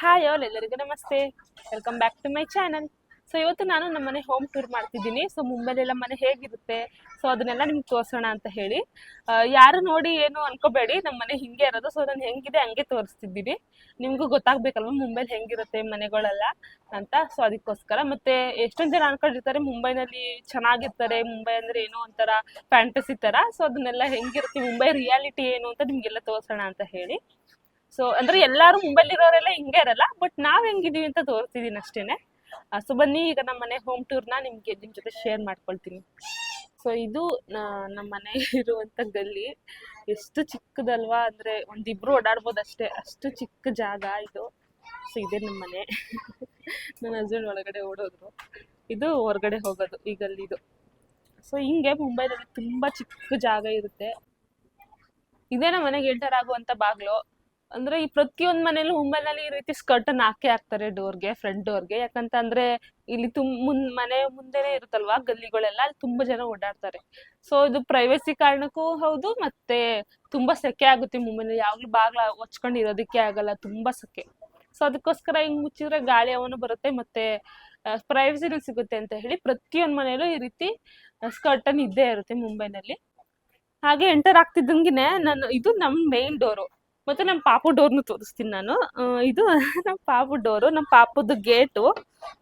Hi all ಎಲ್ಲರಿಗೂ ನಮಸ್ತೆ. Welcome back to my channel so ಇವತ್ತು ನಾನು ನಮ್ಮ ಮನೆ ಹೋಮ್ ಟೂರ್ ಮಾಡ್ತಿದ್ದೀನಿ. ಸೊ ಮುಂಬೈಲೆಲ್ಲ ಮನೆ ಹೇಗಿರುತ್ತೆ? ಸೊ ಅದನ್ನೆಲ್ಲ ನಿಮ್ಗೆ ತೋರಿಸೋಣ ಅಂತ ಹೇಳಿ. ಯಾರು ನೋಡಿ ಏನು ಅನ್ಕೋಬೇಡಿ. ನಮ್ಮ ಮನೆ ಹಿಂಗೆ ಇರೋದು. ಸೊ ನಾನು ಹೆಂಗಿದೆ ಹಂಗೆ ತೋರಿಸ್ತಿದ್ದೀನಿ. ನಿಮಗೂ ಗೊತ್ತಾಗ್ಬೇಕಲ್ವ ಮುಂಬೈಲಿ ಹೆಂಗಿರುತ್ತೆ ಮನೆಗಳೆಲ್ಲ ಅಂತ? ಸೊ ಅದಕ್ಕೋಸ್ಕರ. ಮತ್ತೆ ಎಷ್ಟೊಂದು ಜನ ಅನ್ಕೊಂಡಿರ್ತಾರೆ, ಮುಂಬೈನಲ್ಲಿ ಚೆನ್ನಾಗಿರ್ತಾರೆ, ಮುಂಬೈ ಅಂದ್ರೆ ಏನೋ ಒಂಥರ ಫ್ಯಾಂಟಸಿ ತರ. ಸೊ ಅದನ್ನೆಲ್ಲ ಹೆಂಗಿರುತ್ತೆ, ಮುಂಬೈ ರಿಯಾಲಿಟಿ ಏನು ಅಂತ ನಿಮಗೆಲ್ಲ ತೋರಿಸೋಣ ಅಂತ ಹೇಳಿ. ಸೊ ಅಂದ್ರೆ ಎಲ್ಲಾರು ಮುಂಬೈಲಿರೋರೆಲ್ಲ ಹಿಂಗೆ ಇರಲ್ಲ ಬಟ್ ನಾವ್ ಹೆಂಗಿದೀವಿ ಅಂತ ತೋರಿಸಿದೀನಿ ಅಷ್ಟೇನೆ. ಸೊ ಬನ್ನಿ, ಈಗ ನಮ್ಮ ಮನೆ ಹೋಮ್ ಟೂರ್ನ ನಿಮ್ಗೆ ನಿಮ್ ಜೊತೆ ಶೇರ್ ಮಾಡ್ಕೊಳ್ತೀನಿ. ಸೊ ಇದು, ನಾ- ನಮ್ಮ ಮನೆ ಇರುವಂತ ಗಲ್ಲಿ ಎಷ್ಟು ಚಿಕ್ಕದಲ್ವಾ, ಅಂದ್ರೆ ಒಂದಿಬ್ರು ಓಡಾಡ್ಬೋದು ಅಷ್ಟೇ. ಅಷ್ಟು ಚಿಕ್ಕ ಜಾಗ ಇದು. ಸೊ ಇದೆ ನಮ್ಮ ಮನೆ. ನನ್ನ ಹಸ್ಬೆಂಡ್ ಒಳಗಡೆ ಓಡೋದ್ರು. ಇದು ಹೊರಗಡೆ ಹೋಗೋದು ಈ ಗಲ್ಲಿದು ಸೊ ಹಿಂಗೆ ಮುಂಬೈನಲ್ಲಿ ತುಂಬಾ ಚಿಕ್ಕ ಜಾಗ ಇರುತ್ತೆ. ಇದೇ ನಮ್ಮ ಮನೆಗೆ ಎಂಟರ್ ಆಗುವಂತ ಬಾಗ್ಲು. ಅಂದ್ರೆ ಈ ಪ್ರತಿಯೊಂದ್ ಮನೇಲಿ ಮುಂಬೈನಲ್ಲಿ ಈ ರೀತಿ ಸ್ಕರ್ಟ್ ಅನ್ನ ಹಾಕಿ ಹಾಕ್ತಾರೆ ಡೋರ್ಗೆ ಫ್ರಂಟ್ ಡೋರ್ಗೆ. ಯಾಕಂತ ಅಂದ್ರೆ ಇಲ್ಲಿ ತುಂಬ ಮುನ್ ಮನೆ ಮುಂದೆನೆ ಇರುತ್ತಲ್ವಾ ಗಲ್ಲಿಗಳೆಲ್ಲ, ಅಲ್ಲಿ ತುಂಬಾ ಜನ ಓಡಾಡ್ತಾರೆ. ಸೊ ಇದು ಪ್ರೈವಸಿ ಕಾರಣಕ್ಕೂ ಹೌದು, ಮತ್ತೆ ತುಂಬಾ ಸೆಕೆ ಆಗುತ್ತೆ ಮುಂಬೈನಲ್ಲಿ. ಯಾವಾಗ್ಲೂ ಬಾಗ್ಲ ಹೊಚ್ಕೊಂಡು ಇರೋದಕ್ಕೆ ಆಗಲ್ಲ, ತುಂಬಾ ಸೆಕೆ. ಸೊ ಅದಕ್ಕೋಸ್ಕರ ಹಿಂಗ್ ಮುಚ್ಚಿದ್ರೆ ಗಾಳಿ ಅವನು ಬರುತ್ತೆ, ಮತ್ತೆ ಪ್ರೈವಸಿನೂ ಸಿಗುತ್ತೆ ಅಂತ ಹೇಳಿ ಪ್ರತಿಯೊಂದ್ ಮನೇಲೂ ಈ ರೀತಿ ಸ್ಕರ್ಟನ್ ಇದ್ದೇ ಇರುತ್ತೆ ಮುಂಬೈನಲ್ಲಿ. ಹಾಗೆ ಎಂಟರ್ ಆಗ್ತಿದ್ದಂಗೆನೆ ನಾನು, ಇದು ನಮ್ ಮೇನ್ ಡೋರು ಮತ್ತೆ ನಮ್ಮ ಪಾಪು ಡೋರ್ನು ತೋರಿಸ್ತೀನಿ ನಾನು. ಇದು ನಮ್ಮ ಪಾಪು ಡೋರು ನಮ್ಮ ಪಾಪುದು ಗೇಟು.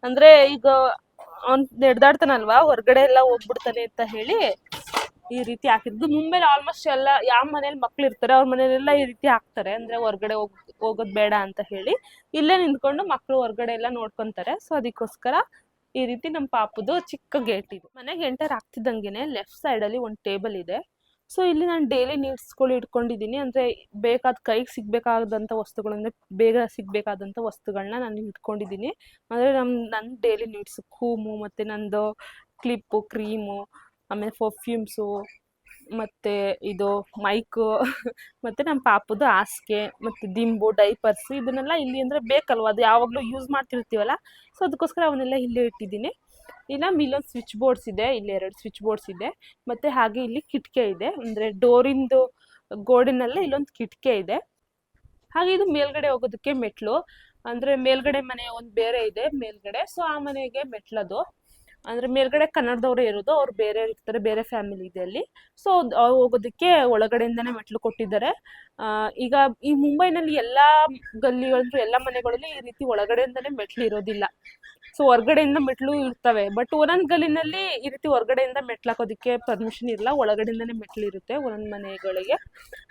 ಅಂದ್ರೆ ಈಗ ಅವ್ನ್ ನಡೆದಾಡ್ತಾನಲ್ವಾ, ಹೊರಗಡೆ ಎಲ್ಲ ಹೋಗ್ಬಿಡ್ತಾನೆ ಅಂತ ಹೇಳಿ ಈ ರೀತಿ ಹಾಕಿದ್ದು ಮುಂಬೈಲಿ ಆಲ್ಮೋಸ್ಟ್ ಎಲ್ಲ, ಯಾವ ಮನೇಲಿ ಮಕ್ಳು ಇರ್ತಾರೆ, ಅವ್ರ ಮನೇಲೆಲ್ಲ ಈ ರೀತಿ ಹಾಕ್ತಾರೆ. ಅಂದ್ರೆ ಹೊರಗಡೆ ಹೋಗ್, ಹೋಗೋದ್ ಬೇಡ ಅಂತ ಹೇಳಿ. ಇಲ್ಲೇ ನಿಂತ್ಕೊಂಡು ಮಕ್ಕಳು ಹೊರಗಡೆ ಎಲ್ಲ ನೋಡ್ಕೊಂತಾರೆ. ಸೊ ಅದಕ್ಕೋಸ್ಕರ ಈ ರೀತಿ ನಮ್ಮ ಪಾಪುದು ಚಿಕ್ಕ ಗೇಟ್ ಇದು. ಮನೆಗೆ ಎಂಟರ್ ಆಗ್ತಿದ್ದಂಗೆನೆ ಲೆಫ್ಟ್ ಸೈಡ್ ಅಲ್ಲಿ ಒಂದು ಟೇಬಲ್ ಇದೆ. ಸೊ ಇಲ್ಲಿ ನಾನು ಡೈಲಿ ನೀಡ್ಸ್ಗಳು ಇಟ್ಕೊಂಡಿದ್ದೀನಿ. ಅಂದರೆ ಬೇಕಾದ ಕೈಗೆ ಸಿಗಬೇಕಾದಂಥ ವಸ್ತುಗಳಂದರೆ ಬೇಗ ಸಿಗಬೇಕಾದಂಥ ವಸ್ತುಗಳನ್ನ ನಾನು ಇಟ್ಕೊಂಡಿದ್ದೀನಿ. ಅಂದರೆ ನಮ್ಮ ನನ್ನ ಡೈಲಿ ನೀಡ್ಸ್ ಕೂಮು, ಮತ್ತು ನಂದು ಕ್ಲಿಪ್ಪು ಕ್ರೀಮು ಆಮೇಲೆ ಪರ್ಫ್ಯೂಮ್ಸು ಮತ್ತು ಇದು ಮೈಕು ಮತ್ತು ನಮ್ಮ ಪಾಪದು ಹಾಸಿಗೆ, ಮತ್ತು ದಿಂಬು ಡೈಪರ್ಸ್ ಇದನ್ನೆಲ್ಲ ಇಲ್ಲಿ ಅಂದರೆ ಬೇಕಲ್ವ? ಅದು ಯಾವಾಗಲೂ ಯೂಸ್ ಮಾಡ್ತಿರ್ತೀವಲ್ಲ? ಸೊ ಅದಕ್ಕೋಸ್ಕರ ಅವನ್ನೆಲ್ಲ ಇಲ್ಲೇ ಇಟ್ಟಿದ್ದೀನಿ. ಇಲ್ಲ ಇಲ್ಲೊಂದು ಸ್ವಿಚ್ ಬೋರ್ಡ್ಸ್ ಇದೆ, ಇಲ್ಲಿ ಎರಡು ಸ್ವಿಚ್ ಬೋರ್ಡ್ಸ್ ಇದೆ. ಮತ್ತೆ ಹಾಗೆ ಇಲ್ಲಿ ಕಿಟಕಿ ಇದೆ. ಅಂದ್ರೆ ಡೋರಿಂದು ಗೋಡಿನಲ್ಲೇ ಇಲ್ಲೊಂದು ಕಿಟಕಿ ಇದೆ. ಹಾಗೆ ಇದು ಮೇಲ್ಗಡೆ ಹೋಗೋದಕ್ಕೆ ಮೆಟ್ಲು. ಅಂದ್ರೆ ಮೇಲ್ಗಡೆ ಮನೆ ಒಂದು ಬೇರೆ ಇದೆ ಮೇಲ್ಗಡೆ. ಸೊ ಆ ಮನೆಗೆ ಮೆಟ್ಲದು ಅಂದ್ರೆ ಮೇಲ್ಗಡೆ ಕನ್ನಡದವ್ರು ಇರೋದು, ಅವ್ರು ಬೇರೆ ಇರ್ತಾರೆ, ಬೇರೆ ಫ್ಯಾಮಿಲಿ ಇದೆ ಅಲ್ಲಿ. ಸೊ ಹೋಗೋದಕ್ಕೆ ಒಳಗಡೆಯಿಂದನೇ ಮೆಟ್ಲು ಕೊಟ್ಟಿದ್ದಾರೆ. ಈಗ ಈ ಮುಂಬೈನಲ್ಲಿ ಎಲ್ಲಾ ಗಲ್ಲಿಗಳು ಎಲ್ಲ ಮನೆಗಳಲ್ಲಿ ಈ ರೀತಿ ಒಳಗಡೆಯಿಂದನೇ ಮೆಟ್ಲು ಇರೋದಿಲ್ಲ. ಸೊ ಹೊರ್ಗಡೆಯಿಂದ ಮೆಟ್ಲು ಇರ್ತವೆ. ಬಟ್ ಒಂದೊಂದು ಗಲ್ಲಿನಲ್ಲಿ ಈ ರೀತಿ ಹೊರಗಡೆಯಿಂದ ಮೆಟ್ಲು ಹಾಕೋದಕ್ಕೆ ಪರ್ಮಿಷನ್ ಇರಲ್ಲ ಒಳಗಡೆಯಿಂದನೇ ಮೆಟ್ಲು ಇರುತ್ತೆ ಒಂದೊಂದು ಮನೆಗಳಿಗೆ.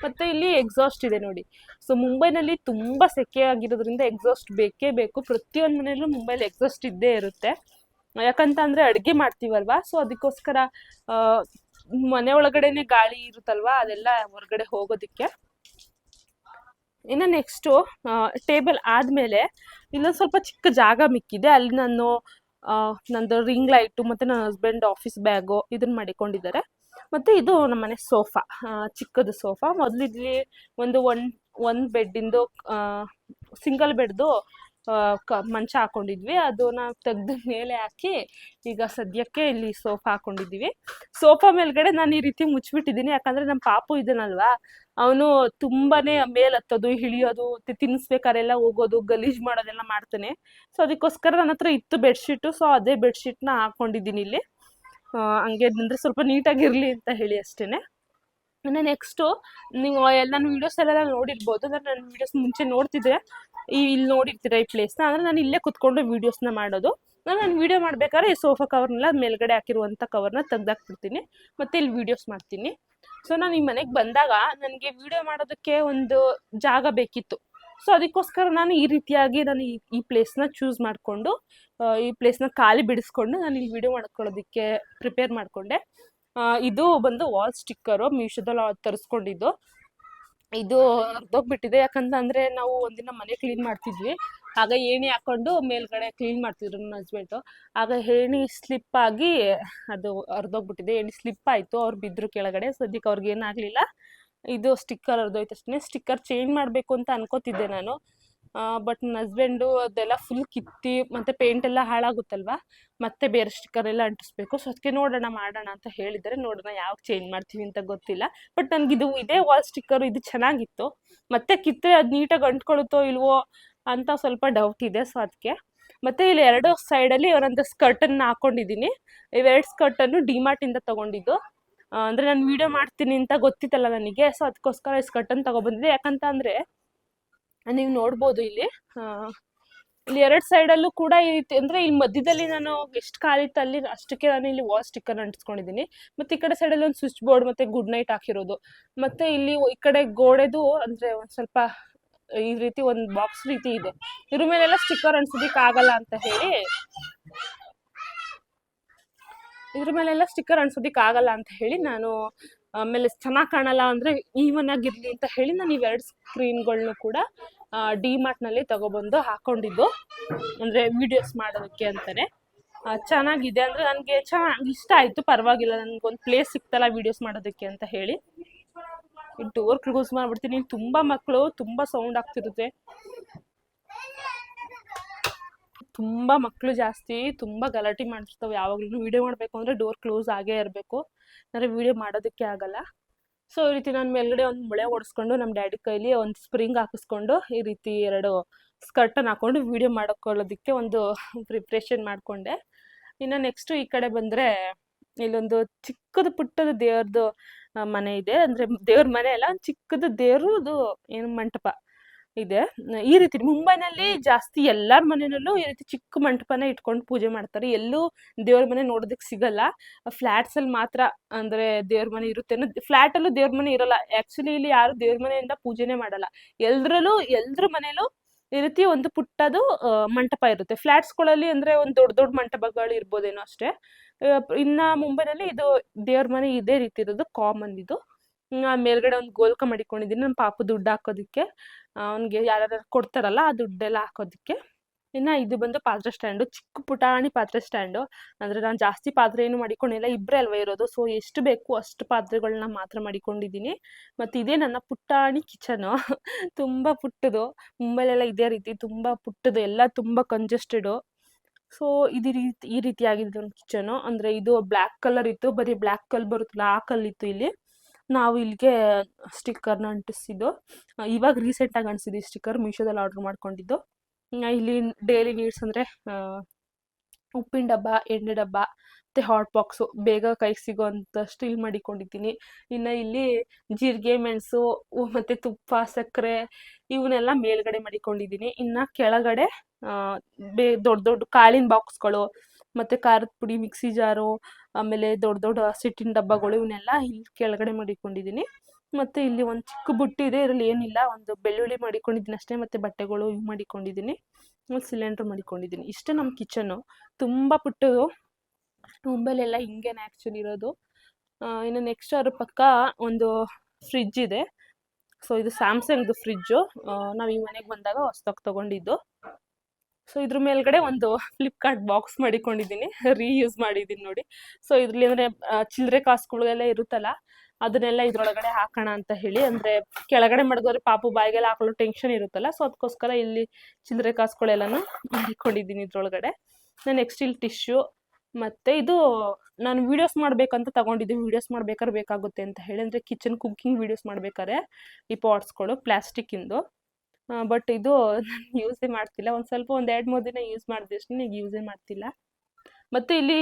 ಮತ್ತೆ ಇಲ್ಲಿ ಎಕ್ಸಾಸ್ಟ್ ಇದೆ ನೋಡಿ. ಸೊ ಮುಂಬೈನಲ್ಲಿ ತುಂಬಾ ಸೆಕೆ ಆಗಿರೋದ್ರಿಂದ ಎಕ್ಸಾಸ್ಟ್ ಬೇಕೇ ಬೇಕು. ಪ್ರತಿಯೊಂದು ಮನೆಯಲ್ಲೂ ಮುಂಬೈಲಿ ಎಕ್ಸಾಸ್ಟ್ ಇದ್ದೇ ಇರುತ್ತೆ. ಯಾಕಂತ ಅಂದ್ರೆ ಅಡುಗೆ ಮಾಡ್ತೀವಲ್ವಾ? ಸೊ ಅದಕ್ಕೋಸ್ಕರ ಮನೆ ಒಳಗಡೆನೆ ಗಾಳಿ ಇರುತ್ತಲ್ವಾ? ಅದೆಲ್ಲ ಹೊರಗಡೆ ಹೋಗೋದಕ್ಕೆ. ಇನ್ನು ನೆಕ್ಸ್ಟು ಟೇಬಲ್ ಆದಮೇಲೆ ಇನ್ನೊಂದು ಸ್ವಲ್ಪ ಚಿಕ್ಕ ಜಾಗ ಮಿಕ್ಕಿದೆ. ಅಲ್ಲಿ ನಾನು ನಂದು ರಿಂಗ್ ಲೈಟು ಮತ್ತು ನನ್ನ ಹಸ್ಬೆಂಡ್ ಆಫೀಸ್ ಬ್ಯಾಗು ಇದನ್ನ ಮಾಡಿಕೊಂಡಿದ್ದಾರೆ. ಮತ್ತು ಇದು ನಮ್ಮನೆ ಸೋಫಾ ಚಿಕ್ಕದು ಸೋಫಾ ಮೊದಲಿದ್ಲಿ ಒಂದು ಒನ್ ಒಂದು ಬೆಡ್ಡಿಂದು ಸಿಂಗಲ್ ಬೆಡ್ದು ಕ, ಮಂಚ ಹಾಕೊಂಡಿದ್ವಿ. ಅದನ್ನ ತೆಗ್ದು ಮೇಲೆ ಹಾಕಿ ಈಗ ಸದ್ಯಕ್ಕೆ ಇಲ್ಲಿ ಸೋಫಾ ಹಾಕೊಂಡಿದ್ದೀವಿ. ಸೋಫಾ ಮೇಲ್ಗಡೆ ನಾನು ಈ ರೀತಿ ಮುಚ್ಚಿಬಿಟ್ಟಿದ್ದೀನಿ. ಯಾಕಂದ್ರೆ ನಮ್ಮ ಪಾಪು ಇದನ್ನಲ್ವಾ ಅವನು ತುಂಬಾನೇ ಮೇಲೆ ಹತ್ತೋದು, ಇಳಿಯೋದು ತಿನ್ನಿಸ್ಬೇಕಾರೆಲ್ಲ ಹೋಗೋದು, ಗಲೀಜ್ ಮಾಡೋದೆಲ್ಲ ಮಾಡ್ತಾನೆ. ಸೊ ಅದಕ್ಕೋಸ್ಕರ ನನ್ನ ಹತ್ರ ಇತ್ತು ಬೆಡ್ಶೀಟು. ಸೊ ಅದೇ ಬೆಡ್ಶೀಟ್ನ ಹಾಕೊಂಡಿದ್ದೀನಿ ಇಲ್ಲಿ. ಹಂಗೆ ಅಂದ್ರೆ ಸ್ವಲ್ಪ ನೀಟಾಗಿರ್ಲಿ ಅಂತ ಹೇಳಿ ಅಷ್ಟೇನೆ. ಇನ್ನು ನೆಕ್ಸ್ಟು ನೀವು ಎಲ್ಲ ನನ್ನ ವೀಡಿಯೋಸ್ ಎಲ್ಲ ನೋಡಿರ್ಬೋದು ನಾನು ನನ್ನ ವೀಡಿಯೋಸ್ ಮುಂಚೆ ನೋಡ್ತಿದ್ರೆ, ಈ ಇಲ್ಲಿ ನೋಡಿರ್ತೀರ ಈ ಪ್ಲೇಸ್ನ ಅಂದ್ರೆ ನಾನು ಇಲ್ಲೇ ಕುತ್ಕೊಂಡು ವೀಡಿಯೋಸ್ನ ಮಾಡೋದು. ನಾನು ನಾನು ವೀಡಿಯೋ ಮಾಡಬೇಕಾದ್ರೆ ಈ ಸೋಫಾ ಕವರ್ನೆಲ್ಲ ಮೇಲ್ಗಡೆ ಹಾಕಿರುವಂಥ ಕವರ್ನ ತೆಗ್ದಾಕ್ಬಿಡ್ತೀನಿ. ಮತ್ತೆ ಇಲ್ಲಿ ವೀಡಿಯೋಸ್ ಮಾಡ್ತೀನಿ. ಸೊ ನಾನು ಈ ಮನೆಗೆ ಬಂದಾಗ ನನಗೆ ವಿಡಿಯೋ ಮಾಡೋದಕ್ಕೆ ಒಂದು ಜಾಗ ಬೇಕಿತ್ತು. ಸೊ ಅದಕ್ಕೋಸ್ಕರ ನಾನು ಈ ರೀತಿಯಾಗಿ ನಾನು ಈ ಈ ಪ್ಲೇಸ್ನ ಚೂಸ್ ಮಾಡಿಕೊಂಡು ಈ ಪ್ಲೇಸ್ನ ಖಾಲಿ ಬಿಡಿಸ್ಕೊಂಡು ನಾನು ಇಲ್ಲಿ ವಿಡಿಯೋ ಮಾಡ್ಕೊಳ್ಳೋದಕ್ಕೆ ಪ್ರಿಪೇರ್ ಮಾಡಿಕೊಂಡೆ. ಇದು ಬಂದು ವಾಲ್ ಸ್ಟಿಕ್ಕರು ಮೀಶೋದಲ್ಲಿ ತರಿಸ್ಕೊಂಡಿದ್ದು. ಇದು ಅರ್ಧೋಗ್ಬಿಟ್ಟಿದೆ. ಯಾಕಂತ ಅಂದ್ರೆ ನಾವು ಒಂದಿನ ಮನೆ ಕ್ಲೀನ್ ಮಾಡ್ತಿದ್ವಿ. ಆಗ ಏಣಿ ಹಾಕೊಂಡು ಮೇಲ್ಗಡೆ ಕ್ಲೀನ್ ಮಾಡ್ತಿದ್ರು ನನ್ನ ಹಸ್ಬೆಂಡು ಆಗ ಏಣಿ ಸ್ಲಿಪ್ ಆಗಿ ಅದು ಅರ್ಧೋಗ್ಬಿಟ್ಟಿದೆ. ಏಣಿ ಸ್ಲಿಪ್ ಆಯಿತು. ಅವ್ರು ಬಿದ್ರು ಕೆಳಗಡೆ. ಸದ್ಯಕ್ಕೆ ಅವ್ರಿಗೆ ಏನಾಗಲಿಲ್ಲ ಇದು ಸ್ಟಿಕ್ಕರ್ ಅರ್ಧೋಯ್ತು ಅಷ್ಟೇ. ಸ್ಟಿಕ್ಕರ್ ಚೇಂಜ್ ಮಾಡಬೇಕು ಅಂತ ಅನ್ಕೋತಿದ್ದೆ ನಾನು. ಬಟ್ ನನ್ನ ಹಸ್ಬೆಂಡು ಅದೆಲ್ಲ ಫುಲ್ ಕಿತ್ತಿ ಮತ್ತು ಪೇಂಟ್ ಎಲ್ಲ ಹಾಳಾಗುತ್ತಲ್ವಾ? ಮತ್ತೆ ಬೇರೆ ಸ್ಟಿಕ್ಕರ್ ಎಲ್ಲ ಅಂಟಿಸ್ಬೇಕು. ಸೊ ಅದಕ್ಕೆ ನೋಡೋಣ, ಮಾಡೋಣ ಅಂತ ಹೇಳಿದರೆ ನೋಡೋಣ ಯಾವಾಗ ಚೇಂಜ್ ಮಾಡ್ತೀವಿ ಅಂತ ಗೊತ್ತಿಲ್ಲ. ಬಟ್ ನನಗಿದು ಇದೇ ವಾಲ್ ಸ್ಟಿಕ್ಕರು ಇದು ಚೆನ್ನಾಗಿತ್ತು. ಮತ್ತೆ ಕಿತ್ತರೆ ಅದು ನೀಟಾಗಿ ಅಂಟ್ಕೊಳುತ್ತೋ ಇಲ್ವೋ ಅಂತ ಸ್ವಲ್ಪ ಡೌಟ್ ಇದೆ. ಸೊ ಅದಕ್ಕೆ ಮತ್ತೆ ಇಲ್ಲಿ ಎರಡು ಸೈಡಲ್ಲಿ ಒಂದೊಂದು ಸ್ಕರ್ಟನ್ನು ಹಾಕೊಂಡಿದ್ದೀನಿ. ಇವೆರಡು ಸ್ಕರ್ಟನ್ನು ಡಿಮಾರ್ಟಿಂದ ತಗೊಂಡಿದ್ದು. ಅಂದರೆ ನಾನು ವಿಡಿಯೋ ಮಾಡ್ತೀನಿ ಅಂತ ಗೊತ್ತಿತ್ತಲ್ಲ ನನಗೆ. ಸೊ ಅದಕ್ಕೋಸ್ಕರ ಈ ಸ್ಕರ್ಟನ್ನು ತೊಗೊಬಂದಿದ್ದೆ. ಯಾಕಂತ ಅಂದರೆ ನೀವು ನೋಡ್ಬೋದು ಇಲ್ಲಿ. ಇಲ್ಲಿ ಎರಡು ಸೈಡಲ್ಲೂ ಕೂಡ ಈ ಅಂದರೆ ಇಲ್ಲಿ ಮಧ್ಯದಲ್ಲಿ ನಾನು ಎಷ್ಟು ಕಾಲಿತ್ತು ಅಲ್ಲಿ ಅಷ್ಟಕ್ಕೆ ನಾನು ಇಲ್ಲಿ ವಾಲ್ ಸ್ಟಿಕ್ಕರ್ ಅಂಟಿಸ್ಕೊಂಡಿದ್ದೀನಿ ಮತ್ತು ಈ ಕಡೆ ಸೈಡಲ್ಲಿ ಒಂದು ಸ್ವಿಚ್ ಬೋರ್ಡ್ ಮತ್ತು ಗುಡ್ ನೈಟ್ ಹಾಕಿರೋದು. ಮತ್ತು ಇಲ್ಲಿ ಈ ಕಡೆ ಗೋಡೆದು ಅಂದರೆ ಒಂದು ಸ್ವಲ್ಪ ಈ ರೀತಿ ಒಂದು ಬಾಕ್ಸ್ ರೀತಿ ಇದೆ. ಇದ್ರ ಮೇಲೆಲ್ಲ ಸ್ಟಿಕ್ಕರ್ ಅಂಟಿಸೋದಕ್ಕೆ ಆಗಲ್ಲ ಅಂತ ಹೇಳಿ. ಇದ್ರ ಮೇಲೆಲ್ಲ ಸ್ಟಿಕ್ಕರ್ ಅಂಟಿಸೋದಕ್ಕೆ ಆಗಲ್ಲ ಅಂತ ಹೇಳಿ ನಾನು ಆಮೇಲೆ ಚೆನ್ನಾಗಿ ಕಾಣಲ್ಲ ಅಂದರೆ ಈವನ್ ಆಗಿರಲಿ ಅಂತ ಹೇಳಿ ನಾನು ಇವೆರಡು ಸ್ಕ್ರೀನ್ಗಳನ್ನು ಕೂಡ ಡಿ ಮಾರ್ಟ್ನಲ್ಲಿ ತಗೊಬಂದು ಹಾಕೊಂಡಿದ್ದು. ಅಂದರೆ ವಿಡಿಯೋಸ್ ಮಾಡೋದಕ್ಕೆ ಅಂತಲೇ ಚೆನ್ನಾಗಿದೆ. ಅಂದರೆ ನನಗೆ ಚೆನ್ನಾಗಿ ಇಷ್ಟ ಆಯಿತು. ಪರವಾಗಿಲ್ಲ. ನನಗೊಂದು ಪ್ಲೇಸ್ ಸಿಕ್ತಲ್ಲ ವಿಡಿಯೋಸ್ ಮಾಡೋದಕ್ಕೆ ಅಂತ ಹೇಳಿ. ಡೋರ್ ಕ್ಲೋಸ್ ಮಾಡ್ಬಿಡ್ತೀನಿ. ತುಂಬ ಮಕ್ಕಳು ತುಂಬ ಸೌಂಡ್ ಆಗ್ತಿರುತ್ತೆ. ತುಂಬ ಮಕ್ಕಳು ಜಾಸ್ತಿ, ತುಂಬ ಗಲಾಟೆ ಮಾಡ್ತಿರ್ತಾವೆ. ಯಾವಾಗಲೂ ವಿಡಿಯೋ ಮಾಡಬೇಕು ಅಂದರೆ ಡೋರ್ ಕ್ಲೋಸ್ ಆಗೇ ಇರಬೇಕು. ಅಂದರೆ ವಿಡಿಯೋ ಮಾಡೋದಕ್ಕೆ ಆಗಲ್ಲ. ಸೊ ಈ ರೀತಿ ನಾನು ಮೇಲ್ಗಡೆ ಒಂದು ಮೊಳೆ ಓಡಿಸ್ಕೊಂಡು ನಮ್ಮ ಡ್ಯಾಡಿ ಕೈಲಿ ಒಂದು ಸ್ಪ್ರಿಂಗ್ ಹಾಕಿಸ್ಕೊಂಡು ಈ ರೀತಿ ಎರಡು ಸ್ಕರ್ಟನ್ನು ಹಾಕೊಂಡು ವಿಡಿಯೋ ಮಾಡ್ಕೊಳ್ಳೋದಕ್ಕೆ ಒಂದು ಪ್ರಿಪ್ರೇಷನ್ ಮಾಡಿಕೊಂಡೆ. ಇನ್ನು ನೆಕ್ಸ್ಟು ಈ ಕಡೆ ಬಂದರೆ ಇಲ್ಲೊಂದು ಚಿಕ್ಕದು ಪುಟ್ಟದ ದೇವ್ರದ್ದು ಮನೆ ಇದೆ. ಅಂದರೆ ದೇವ್ರ ಮನೆ ಅಲ್ಲ, ಚಿಕ್ಕದು ದೇವ್ರದ್ದು ಏನು ಮಂಟಪ. ಇದೆ. ಈ ರೀತಿ ಮುಂಬೈನಲ್ಲಿ ಜಾಸ್ತಿ ಎಲ್ಲರ ಮನೆಯಲ್ಲೂ ಈ ರೀತಿ ಚಿಕ್ಕ ಮಂಟಪನ ಇಟ್ಕೊಂಡು ಪೂಜೆ ಮಾಡ್ತಾರೆ. ಎಲ್ಲೂ ದೇವ್ರ ಮನೆ ನೋಡೋದಕ್ಕೆ ಸಿಗಲ್ಲ. ಫ್ಲಾಟ್ಸ್ ಅಲ್ಲಿ ಮಾತ್ರ ಅಂದ್ರೆ ದೇವ್ರ ಮನೆ ಇರುತ್ತೆ ಫ್ಲಾಟ್ ಅಲ್ಲೂ ದೇವ್ರ ಮನೆ ಇರಲ್ಲ. ಆಕ್ಚುಲಿ ಇಲ್ಲಿ ಯಾರು ದೇವ್ರ ಮನೆಯಿಂದ ಪೂಜೆನೆ ಮಾಡಲ್ಲ. ಎಲ್ರಲ್ಲೂ ಎಲ್ರ ಮನೆಯಲ್ಲೂ ಈ ರೀತಿ ಒಂದು ಪುಟ್ಟದು ಮಂಟಪ ಇರುತ್ತೆ. ಫ್ಲ್ಯಾಟ್ಸ್ಗಳಲ್ಲಿ ಅಂದ್ರೆ ಒಂದು ದೊಡ್ಡ ದೊಡ್ಡ ಮಂಟಪಗಳು ಇರ್ಬೋದೇನೋ ಅಷ್ಟೇ. ಇನ್ನ ಮುಂಬೈನಲ್ಲಿ ಇದು ದೇವ್ರ ಮನೆ ಇದೇ ರೀತಿ ಇರೋದು ಕಾಮನ್ ಇದು. ಮೇಲ್ಗಡೆ ಒಂದು ಗೋಲ್ಕ ಮಡಿಕೊಂಡಿದ್ದೀನಿ ನಮ್ಮ ಪಾಪು ದುಡ್ಡು ಹಾಕೋದಕ್ಕೆ. ಅವನಿಗೆ ಯಾರ್ಯಾರು ಕೊಡ್ತಾರಲ್ಲ ಆ ದುಡ್ಡೆಲ್ಲ ಹಾಕೋದಕ್ಕೆ. ಇನ್ನು ಇದು ಬಂದು ಪಾತ್ರೆ ಸ್ಟ್ಯಾಂಡು, ಚಿಕ್ಕ ಪುಟಾಣಿ ಪಾತ್ರೆ ಸ್ಟ್ಯಾಂಡು. ಅಂದರೆ ನಾನು ಜಾಸ್ತಿ ಪಾತ್ರೆ ಏನು ಮಾಡಿಕೊಂಡಿಲ್ಲ ಇಬ್ಬರೇ ಅಲ್ವಾ ಇರೋದು. ಸೊ ಎಷ್ಟು ಬೇಕು ಅಷ್ಟು ಪಾತ್ರೆಗಳನ್ನ ಮಾತ್ರ ಮಾಡಿಕೊಂಡಿದ್ದೀನಿ ಮತ್ತು ಇದೇ ನನ್ನ ಪುಟಾಣಿ ಕಿಚನು. ತುಂಬ ಪುಟ್ಟದು. ಮುಂಬೈಲೆಲ್ಲ ಇದೇ ರೀತಿ, ತುಂಬ ಪುಟ್ಟದು. ಎಲ್ಲ ತುಂಬ ಕಂಜೆಸ್ಟೆಡು. ಸೊ ಇದು ರೀತಿ, ಈ ರೀತಿಯಾಗಿದೆ ಒಂದು ಕಿಚನು. ಅಂದರೆ ಇದು ಬ್ಲ್ಯಾಕ್ ಕಲರ್ ಇತ್ತು. ಬರೀ ಬ್ಲ್ಯಾಕ್ ಕಲ್ ಬರುತ್ತಲ್ಲ, ಆ ಕಲ್ಲಿತ್ತು ಇಲ್ಲಿ. ನಾವು ಇಲ್ಲಿಗೆ ಸ್ಟಿಕ್ಕರ್ನ ಅಂಟಿಸಿದ್ದು. ಇವಾಗ ರೀಸೆಂಟಾಗಿ ಅಂಟಿಸಿದ್ದು ಈ ಸ್ಟಿಕ್ಕರ್, ಮೀಶೋದಲ್ಲಿ ಆರ್ಡ್ರ್ ಮಾಡ್ಕೊಂಡಿದ್ದು. ಇಲ್ಲಿ ಡೈಲಿ ನೀಡ್ಸ್ ಅಂದರೆ ಉಪ್ಪಿನ ಡಬ್ಬ, ಎಣ್ಣೆ ಡಬ್ಬ, ಮತ್ತು ಹಾಟ್ ಬಾಕ್ಸು ಬೇಗ ಕೈಗೆ ಸಿಗೋವಂಥ ಸ್ಟೀಲ್ ಮಾಡಿಕೊಂಡಿದ್ದೀನಿ. ಇನ್ನು ಇಲ್ಲಿ ಜೀರಿಗೆ, ಮೆಣಸು ಮತ್ತು ತುಪ್ಪ, ಸಕ್ಕರೆ ಇವನ್ನೆಲ್ಲ ಮೇಲ್ಗಡೆ ಮಾಡಿಕೊಂಡಿದ್ದೀನಿ. ಇನ್ನು ಕೆಳಗಡೆ ಬೇ ದೊಡ್ಡ ದೊಡ್ಡ ಕಾಳಿನ ಬಾಕ್ಸ್ಗಳು ಮತ್ತು ಖಾರದ ಪುಡಿ ಮಿಕ್ಸಿ ಜಾರು, ಆಮೇಲೆ ದೊಡ್ಡ ದೊಡ್ಡ ಸಿಟ್ಟಿನ ಡಬ್ಬಗಳು ಇವನ್ನೆಲ್ಲ ಇಲ್ಲಿ ಕೆಳಗಡೆ ಮಾಡಿಕೊಂಡಿದ್ದೀನಿ ಮತ್ತು ಇಲ್ಲಿ ಒಂದು ಚಿಕ್ಕ ಬುಟ್ಟಿ ಇದೆ, ಇದರಲ್ಲಿ ಏನಿಲ್ಲ, ಒಂದು ಬೆಳ್ಳುಳ್ಳಿ ಮಾಡಿಕೊಂಡಿದ್ದೀನಿ ಅಷ್ಟೇ, ಮತ್ತು ಬಟ್ಟೆಗಳು ಇವು ಮಾಡಿಕೊಂಡಿದ್ದೀನಿ ಒಂದು ಸಿಲಿಂಡ್ರ್ ಮಾಡಿಕೊಂಡಿದ್ದೀನಿ ಇಷ್ಟೇ ನಮ್ಮ ಕಿಚನ್ನು ತುಂಬ ಪುಟ್ಟದು. ಮುಂಬೈಲೆಲ್ಲ ಹಿಂಗೇನೆ ಆ್ಯಕ್ಚುಲಿ ಇರೋದು. ಇನ್ನು ನೆಕ್ಸ್ಟ್ ಅವ್ರ ಪಕ್ಕ ಒಂದು ಫ್ರಿಜ್ ಇದೆ. ಸೊ ಇದು ಸ್ಯಾಮ್ಸಂಗ್ದು ಫ್ರಿಜ್ಜು ನಾವು ಈ ಮನೆಗೆ ಬಂದಾಗ ಹೊಸ್ದಾಗಿ ತೊಗೊಂಡಿದ್ದು. ಸೊ ಇದ್ರ ಮೇಲ್ಗಡೆ ಒಂದು ಫ್ಲಿಪ್ಕಾರ್ಟ್ ಬಾಕ್ಸ್ ಮಾಡಿಕೊಂಡಿದ್ದೀನಿ. ರೀಯೂಸ್ ಮಾಡಿದ್ದೀನಿ ನೋಡಿ. ಸೊ ಇದ್ರಲ್ಲಿ ಅಂದರೆ ಚಿಲ್ಲರೆ ಕಾಸುಗಳೆಲ್ಲ ಇರುತ್ತಲ್ಲ, ಅದನ್ನೆಲ್ಲ ಇದ್ರೊಳಗಡೆ ಹಾಕೋಣ ಅಂತ ಹೇಳಿ. ಅಂದರೆ, ಕೆಳಗಡೆ ಮಡಗೋದ್ರೆ ಪಾಪು ಬಾಯಿಗೆಲ್ಲ ಹಾಕೊಳ್ಳೋ ಟೆನ್ಷನ್ ಇರುತ್ತಲ್ಲ ಸೊ ಅದಕ್ಕೋಸ್ಕರ ಇಲ್ಲಿ ಚಿಲ್ಲರೆ ಕಾಸುಗಳೆಲ್ಲನೂ ಮಾಡಿಕೊಂಡಿದ್ದೀನಿ ಇದ್ರೊಳಗಡೆ. ನಾನು ನೆಕ್ಸ್ಟ್ ಇಲ್ಲಿ ಟಿಶ್ಯೂ ಮತ್ತು ಇದು ನಾನು ವೀಡಿಯೋಸ್ ಮಾಡಬೇಕಂತ ತಗೊಂಡಿದ್ದೀನಿ. ವೀಡಿಯೋಸ್ ಮಾಡ್ಬೇಕಾದ್ರೆ ಬೇಕಾಗುತ್ತೆ ಅಂತ ಹೇಳಿ. ಅಂದರೆ ಕಿಚನ್ ಕುಕ್ಕಿಂಗ್ ವೀಡಿಯೋಸ್ ಮಾಡ್ಬೇಕಾದ್ರೆ ಈ ಪಾಟ್ಸ್ಗಳು ಪ್ಲಾಸ್ಟಿಕ್ಕಿಂದು ಬಟ್ ಇದು ನಾನು ಯೂಸೇ ಮಾಡ್ತಿಲ್ಲ. ಒಂದು ಸ್ವಲ್ಪ ಒಂದು ಎರಡು, ಮೂರು ದಿನ ಯೂಸ್ ಮಾಡಿದೆ ಈಗ ಯೂಸೇ ಮಾಡ್ತಿಲ್ಲ. ಮತ್ತು ಇಲ್ಲಿ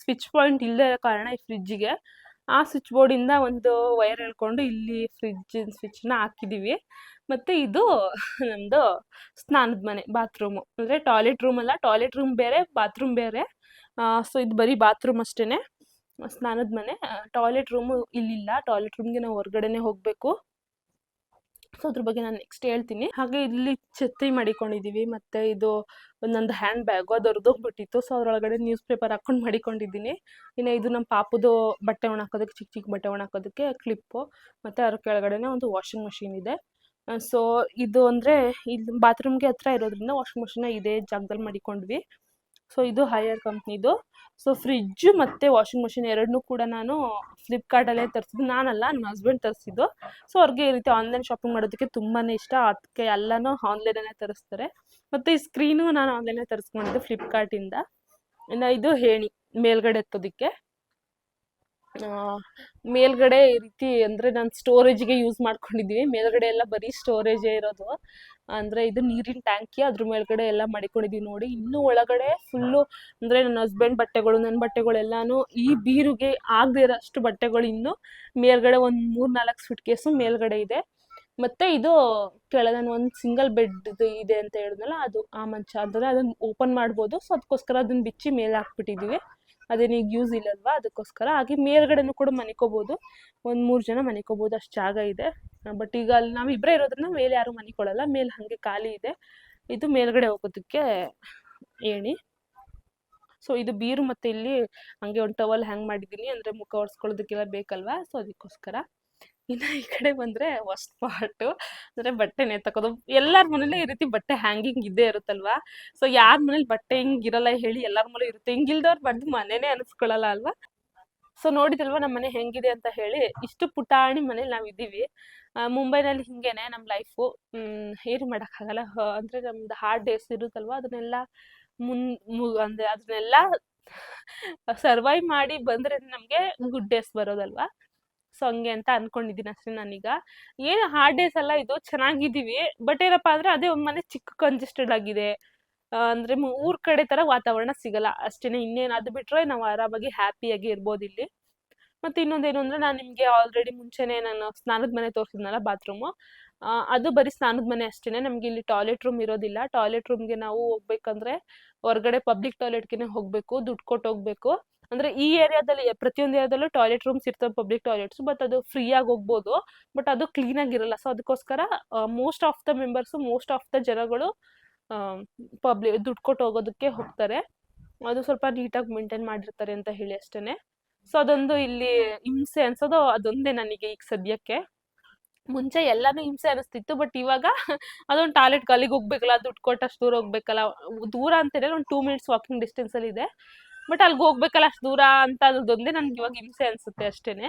ಸ್ವಿಚ್ ಪಾಯಿಂಟ್ ಇಲ್ಲದೆ ಕಾರಣ ಈ ಫ್ರಿಜ್ಜಿಗೆ ಆ ಸ್ವಿಚ್ ಬೋರ್ಡಿಂದ ಒಂದು ವೈರ್ ಎಳ್ಕೊಂಡು ಇಲ್ಲಿ ಫ್ರಿಜ್ಜಿನ ಸ್ವಿಚ್ನ ಹಾಕಿದ್ದೀವಿ ಮತ್ತು ಇದು ನಮ್ಮದು ಸ್ನಾನದ ಮನೆ ಬಾತ್ರೂಮು ಅಂದರೆ ಟಾಯ್ಲೆಟ್ ರೂಮ್ ಅಲ್ಲ ಟಾಯ್ಲೆಟ್ ರೂಮ್ ಬೇರೆ ಬಾತ್ರೂಮ್ ಬೇರೆ. ಸೊ ಇದು ಬರೀ ಬಾತ್ರೂಮ್ ಅಷ್ಟೇ ಸ್ನಾನದ ಮನೆ. ಟಾಯ್ಲೆಟ್ ರೂಮು ಇಲ್ಲಿಲ್ಲ. ಟಾಯ್ಲೆಟ್ ರೂಮ್ಗೆ ನಾವು ಹೊರಗಡೆನೇ ಹೋಗಬೇಕು. ಸೊ ಅದ್ರ ಬಗ್ಗೆ ನಾನು ನೆಕ್ಸ್ಟ್ ಹೇಳ್ತೀನಿ. ಹಾಗೆ ಇಲ್ಲಿ ಛತ್ರಿ ಮಾಡಿಕೊಂಡಿದ್ದೀವಿ ಮತ್ತು ಇದು ಒಂದೊಂದು ಹ್ಯಾಂಡ್ ಬ್ಯಾಗು ಅದು ಹೊರದೋಗ್ಬಿಟ್ಟಿತ್ತು ಸೊ ಅದರೊಳಗಡೆ ನ್ಯೂಸ್ ಪೇಪರ್ ಹಾಕೊಂಡು ಮಾಡಿಕೊಂಡಿದ್ದೀನಿ. ಇನ್ನು ಇದು ನಮ್ಮ ಪಾಪದು ಬಟ್ಟೆ ಒಣ ಹಾಕೋದಕ್ಕೆ ಚಿಕ್ಕ ಚಿಕ್ಕ ಬಟ್ಟೆ ಒಣ ಹಾಕೋದಕ್ಕೆ ಕ್ಲಿಪ್ಪು ಮತ್ತು ಅದ್ರ ಕೆಳಗಡೆನೇ ಒಂದು ವಾಷಿಂಗ್ ಮಷಿನ್ ಇದೆ. ಸೊ ಇದು ಅಂದರೆ ಇಲ್ಲಿ ಬಾತ್ರೂಮ್ಗೆ ಹತ್ರ ಇರೋದ್ರಿಂದ ವಾಷಿಂಗ್ ಮಷಿನ ಇದೇ ಜಾಗದಲ್ಲಿ ಮಾಡಿಕೊಂಡ್ವಿ. ಸೊ ಇದು ಹೈಯರ್ ಕಂಪ್ನಿದು ಸೊ ಫ್ರಿಜ್ಜು ಮತ್ತು ವಾಷಿಂಗ್ ಮಷಿನ್ ಎರಡನ್ನೂ ಕೂಡ ನಾನು ಫ್ಲಿಪ್ಕಾರ್ಟಲ್ಲೇ ತರಿಸಿದ್ದು. ನಾನಲ್ಲ ನನ್ನ ಹಸ್ಬೆಂಡ್ ತರಿಸಿದ್ದು. ಸೊ ಅವ್ರಿಗೆ ಈ ರೀತಿ ಆನ್ಲೈನ್ ಶಾಪಿಂಗ್ ಮಾಡೋದಕ್ಕೆ ತುಂಬಾ ಇಷ್ಟ. ಅದಕ್ಕೆ ಎಲ್ಲನೂ ಆನ್ಲೈನಲ್ಲೇ ತರಿಸ್ತಾರೆ. ಮತ್ತು ಈ ಸ್ಕ್ರೀನು ನಾನು ಆನ್ಲೈನೇ ತರಿಸ್ಕೊಂಡಿದ್ದೆ ಫ್ಲಿಪ್ಕಾರ್ಟಿಂದ ಇನ್ನು ಇದು ಹೇಳಿ ಮೇಲ್ಗಡೆ ಎತ್ತೋದಕ್ಕೆ. ಮೇಲ್ಗಡೆ ಈ ರೀತಿ ಅಂದರೆ ನಾನು ಸ್ಟೋರೇಜ್ಗೆ ಯೂಸ್ ಮಾಡ್ಕೊಂಡಿದ್ದೀವಿ ಮೇಲ್ಗಡೆ ಎಲ್ಲ ಬರೀ ಸ್ಟೋರೇಜೇ ಇರೋದು. ಅಂದ್ರೆ ಇದು ನೀರಿನ ಟ್ಯಾಂಕಿ ಅದ್ರ ಮೇಲ್ಗಡೆ ಎಲ್ಲ ಮಾಡಿಕೊಂಡಿದೀವಿ ನೋಡಿ. ಇನ್ನು ಒಳಗಡೆ ಫುಲ್ಲು ಅಂದ್ರೆ ನನ್ನ ಹಸ್ಬೆಂಡ್ ಬಟ್ಟೆಗಳು ನನ್ನ ಬಟ್ಟೆಗಳೆಲ್ಲಾನು ಈ ಬೀರುಗೆ ಆಗದೆ ಇರೋಷ್ಟು ಬಟ್ಟೆಗಳು ಇನ್ನು ಮೇಲ್ಗಡೆ ಒಂದು ಮೂರು ನಾಲ್ಕು ಸುಟ್ ಕೇಸು ಮೇಲ್ಗಡೆ ಇದೆ. ಮತ್ತೆ ಇದು ಕೆಳಗಡೆ ಒಂದು ಸಿಂಗಲ್ ಬೆಡ್ ಇದೆ ಅಂತ ಹೇಳಿದ್ನಲ್ಲ, ಅದು ಆ ಮಂಚ ಅಂದರೆ ಅದನ್ನ ಓಪನ್ ಮಾಡ್ಬೋದು. ಸೊ ಅದಕ್ಕೋಸ್ಕರ ಅದನ್ನ ಬಿಚ್ಚಿ ಮೇಲೆ ಹಾಕ್ಬಿಟ್ಟಿದ್ದೀವಿ ಅದೇನು ಈಗ ಯೂಸ್ ಇಲ್ಲಲ್ವಾ? ಅದಕ್ಕೋಸ್ಕರ ಹಾಗೆ ಮೇಲ್ಗಡೆನೂ ಕೂಡ ಮನಿಕೋಬೋದು. ಒಂದು ಮೂರು ಜನ ಮನಿಕೋಬೋದು, ಅಷ್ಟು ಜಾಗ ಇದೆ. ಬಟ್ ಈಗ ಅಲ್ಲಿ ನಾವು ಇಬ್ಬರೇ ಇರೋದ್ರಿಂದ ಮೇಲೆ ಯಾರು ಮನಿಕೊಳ್ಳಲ್ಲ ಮೇಲೆ ಹಾಗೆ ಖಾಲಿ ಇದೆ. ಇದು ಮೇಲ್ಗಡೆ ಹೋಗೋದಕ್ಕೆ ಏಣಿ. ಸೊ ಇದು ಬೀರು ಮತ್ತೆ ಇಲ್ಲಿ ಹಂಗೆ ಒಂದು ಟವಲ್ ಹ್ಯಾಂಗ್ ಮಾಡಿದ್ದೀನಿ. ಅಂದರೆ ಮುಖ ಒರೆಸ್ಕೊಳ್ಳೋದಕ್ಕೆಲ್ಲ ಬೇಕಲ್ವಾ? ಸೊ ಅದಕ್ಕೋಸ್ಕರ. ಇನ್ನು ಈ ಕಡೆ ಬಂದ್ರೆ ವರ್ಸ್ಟ್ ಪಾರ್ಟು ಅಂದ್ರೆ ಬಟ್ಟೆ ನೇತಕೋದು ಎಲ್ಲರ ಮನೇಲೆ ಈ ರೀತಿ ಬಟ್ಟೆ ಹ್ಯಾಂಗಿಂಗ್ ಇದ್ದೇ ಇರುತ್ತಲ್ವಾ? ಸೊ ಯಾರ ಮನೇಲಿ ಬಟ್ಟೆ ಹಿಂಗ್ ಇರಲ್ಲ ಹೇಳಿ ಎಲ್ಲಾರ ಮನೇಲಿ ಇರುತ್ತೆ. ಹಿಂಗಿಲ್ದವ್ರು ಬಂದು ಮನೇನೆ ಅನಿಸ್ಕೊಳ್ಳಲ್ಲ ಅಲ್ವಾ? ಸೊ ನೋಡಿದಲ್ವಾ ನಮ್ಮ ಮನೆ ಹೆಂಗಿದೆ ಅಂತ ಹೇಳಿ, ಇಷ್ಟು ಪುಟಾಣಿ ಮನೇಲಿ ನಾವು ಇದ್ದೀವಿ. ಮುಂಬೈನಲ್ಲಿ ಹಿಂಗೇನೆ ನಮ್ಮ ಲೈಫು ಏನು ಮಾಡೋಕ್ಕಾಗಲ್ಲ. ಅಂದ್ರೆ ನಮ್ದು ಹಾರ್ಡ್ ಡೇಸ್ ಇರುತ್ತಲ್ವಾ? ಅದನ್ನೆಲ್ಲ ಮುನ್, ಮು, ಅಂದ್ರೆ ಅದನ್ನೆಲ್ಲ ಸರ್ವೈವ್ ಮಾಡಿ ಬಂದ್ರೆ ನಮಗೆ ಗುಡ್ ಡೇಸ್ ಬರೋದಲ್ವಾ? ಸೊ ಹಂಗೆ ಅಂತ ಅನ್ಕೊಂಡಿದ್ದೀನಿ ಅಷ್ಟೇ ನಾನೀಗ. ಏನು ಹಾರ್ಡ್ ಡೇಸ್ ಎಲ್ಲ ಇದು ಚೆನ್ನಾಗಿದ್ದೀವಿ ಬಟ್ ಏನಪ್ಪ ಅಂದ್ರೆ ಅದೇ ಒಂದು ಮನೆ ಚಿಕ್ಕ ಕಂಜೆಸ್ಟೆಡ್ ಆಗಿದೆ. ಅಂದ್ರೆ ಊರ್ ಕಡೆ ತರ ವಾತಾವರಣ ಸಿಗಲ್ಲ. ಅಷ್ಟೇನೆ ಇನ್ನೇನು ಅದು ಬಿಟ್ರೆ ನಾವು ಆರಾಮಾಗಿ ಹ್ಯಾಪಿಯಾಗಿ ಇರ್ಬೋದು ಇಲ್ಲಿ. ಮತ್ತೆ ಇನ್ನೊಂದೇನು ಅಂದ್ರೆ ನಾನು ನಿಮಗೆ ಆಲ್ರೆಡಿ ಮುಂಚೆನೆ ನಾನು ಸ್ನಾನದ ಮನೆ ತೋರಿಸಿದ್ನಲ್ಲ ಬಾತ್ರೂಮು ಅದು ಬರೀ ಸ್ನಾನದ ಮನೆ ಅಷ್ಟೇನೆ. ನಮ್ಗೆ ಇಲ್ಲಿ ಟಾಯ್ಲೆಟ್ ರೂಮ್ ಇರೋದಿಲ್ಲ. ಟಾಯ್ಲೆಟ್ ರೂಮ್ಗೆ ನಾವು ಹೋಗ್ಬೇಕಂದ್ರೆ ಹೊರಗಡೆ ಪಬ್ಲಿಕ್ ಟಾಯ್ಲೆಟ್ಗೆ ಹೋಗ್ಬೇಕು, ದುಡ್ಡು ಕೊಟ್ಟು ಹೋಗ್ಬೇಕು. ಅಂದ್ರೆ ಈ ಏರಿಯಾದಲ್ಲಿ ಪ್ರತಿಯೊಂದು ಏರಿಯಾದಲ್ಲೂ ಟಾಯ್ಲೆಟ್ ರೂಮ್ಸ್ ಇರ್ತವೆ ಪಬ್ಲಿಕ್ ಟಾಯ್ಲೆಟ್ಸ್ ಬಟ್ ಅದು ಫ್ರೀ ಆಗಿ ಹೋಗ್ಬೋದು. ಬಟ್ ಅದು ಕ್ಲೀನ್ ಆಗಿರಲ್ಲ. ಸೊ ಅದಕ್ಕೋಸ್ಕರ most of the members most of the ಜನಗಳು ಪಬ್ಲಿಕ್ ದುಡ್ಡು ಕೊಟ್ಟು ಹೋಗೋದಕ್ಕೆ ಹೋಗ್ತಾರೆ. ಅದು ಸ್ವಲ್ಪ ನೀಟಾಗಿ ಮೇಂಟೈನ್ ಮಾಡಿರ್ತಾರೆ ಅಂತ ಹೇಳಿ ಅಷ್ಟೇನೆ. ಸೊ ಅದೊಂದು ಇಲ್ಲಿ ಹಿಂಸೆ ಅನ್ಸೋದು, ಅದೊಂದೇ ನನಗೆ ಈಗ ಸದ್ಯಕ್ಕೆ. ಮುಂಚೆ ಎಲ್ಲಾನು ಹಿಂಸೆ ಅನಿಸ್ತಿತ್ತು ಬಟ್ ಇವಾಗ ಅದೊಂದು ಟಾಯ್ಲೆಟ್ ಅಲ್ಲಿಗೆ ಹೋಗ್ಬೇಕಲ್ಲ, ದುಡ್ಡು ಕೊಟ್ಟಷ್ಟು ದೂರ ಹೋಗ್ಬೇಕಲ್ಲ, ದೂರ ಅಂತೇಳಿ ಒಂದು ಟೂ ಮಿನಿಟ್ಸ್ ವಾಕಿಂಗ್ ಡಿಸ್ಟೆನ್ಸ್ ಅಲ್ಲಿ ಇದೆ. ಬಟ್ ಅಲ್ಲಿಗೆ ಹೋಗ್ಬೇಕಲ್ಲ ಅಷ್ಟು ದೂರ ಅಂತ ಅನ್ನೋದೊಂದೇ ನನ್ಗೆ ಇವಾಗ ಹಿಂಸೆ ಅನ್ಸುತ್ತೆ ಅಷ್ಟೇನೆ.